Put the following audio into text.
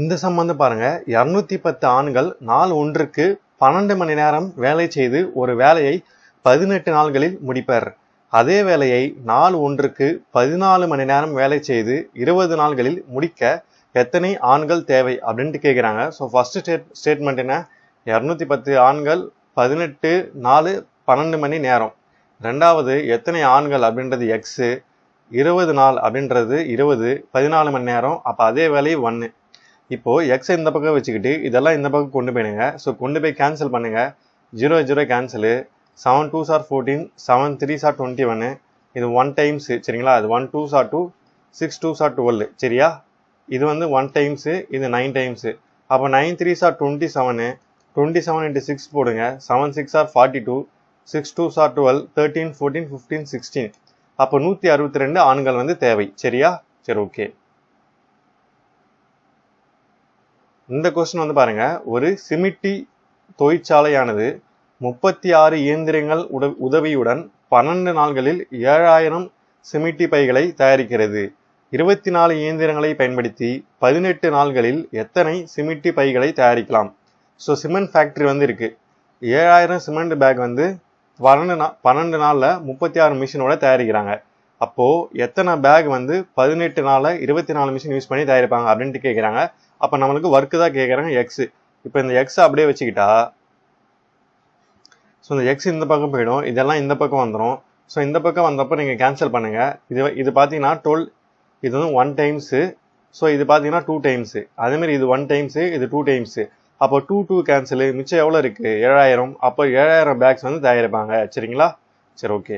இந்த சம்பந்தம் பாருங்க. இரநூத்தி பத்து ஆண்கள் நாள் ஒன்றுக்கு பன்னெண்டு மணி நேரம் வேலை செய்து ஒரு வேலையை பதினெட்டு நாள்களில் முடிப்பர். அதே வேலையை நாள் ஒன்றுக்கு பதினாலு மணி நேரம் வேலை செய்து இருபது நாள்களில் முடிக்க எத்தனை ஆண்கள் தேவை அப்படின்ட்டு கேட்குறாங்க ஸோ ஃபர்ஸ்ட் ஸ்டேட் ஸ்டேட்மெண்ட் என்ன? இரநூத்தி பத்து ஆண்கள் பதினெட்டு நாலு பன்னெண்டு மணி நேரம். ரெண்டாவது எத்தனை ஆண்கள் அப்படின்றது எக்ஸு இருபது நாள் அப்படின்றது இருபது பதினாலு மணி நேரம். அப்போ அதே வேலை ஒன்று இப்போ எக்ஸை இந்த பக்கம் வச்சுக்கிட்டு இதெல்லாம் இந்த பக்கம் கொண்டு போயிடுங்க. ஸோ கொண்டு போய் கேன்சல் பண்ணுங்க. Zero zero cancel seven two sir fourteen seven three sir twenty ஒன்று இது ஒன் டைம்ஸு சரிங்களா? அது one two sir two six two sir twelve சரியா? இது வந்து ஒன் டைம்ஸு இது நைன் டைம்ஸு அப்போ nine three sir twenty seven twenty seven into six போடுங்க. Seven six are forty two six two sir twelve thirteen fourteen fifteen sixteen அப்போ நூற்றி அறுபத்தி ரெண்டு ஆண்கள் வந்து தேவை. சரியா? சரி ஓகே இந்த கொஸ்டின் வந்து பாருங்க. ஒரு சிமிட்டி தொழிற்சாலையானது முப்பத்தி ஆறு இயந்திரங்கள் உட உதவியுடன் பன்னெண்டு நாள்களில் ஏழாயிரம் சிமிட்டி பைகளை தயாரிக்கிறது. இருபத்தி நாலு இயந்திரங்களை பயன்படுத்தி பதினெட்டு நாள்களில் எத்தனை சிமிட்டி பைகளை தயாரிக்கலாம்? ஸோ சிமெண்ட் ஃபேக்ட்ரி வந்து இருக்கு. ஏழாயிரம் சிமெண்ட் பேக் வந்து பன்னெண்டு நா பன்னெண்டு நாளில் முப்பத்தி ஆறு மிஷினோட தயாரிக்கிறாங்க. அப்போது எத்தனை பேக் வந்து பதினெட்டு நாளில் இருபத்தி நாலு மிஷின் யூஸ் பண்ணி தயாரிப்பாங்க அப்படின்ட்டு கேட்குறாங்க அப்போ நம்மளுக்கு ஒர்க்கு தான் கேட்குறாங்க எக்ஸு இப்போ இந்த எக்ஸ் அப்படியே வச்சுக்கிட்டா ஸோ இந்த எக்ஸ் இந்த பக்கம் போயிடும் இதெல்லாம் இந்த பக்கம் வந்துடும் ஸோ இந்த பக்கம் வந்தப்போ நீங்கள் கேன்சல் பண்ணுங்கள் இது இது பார்த்தீங்கன்னா டுவெல் இது வந்து ஒன் டைம்ஸு ஸோ இது பார்த்தீங்கன்னா டூ டைம்ஸு அதேமாரி இது ஒன் டைம்ஸு இது டூ டைம்ஸு அப்போ டூ டூ கேன்சலு மிச்சம் எவ்வளோ இருக்குது ஏழாயிரம். அப்போ ஏழாயிரம் பேக்ஸ் வந்து தயாரிப்பாங்க. சரிங்களா? சரி ஓகே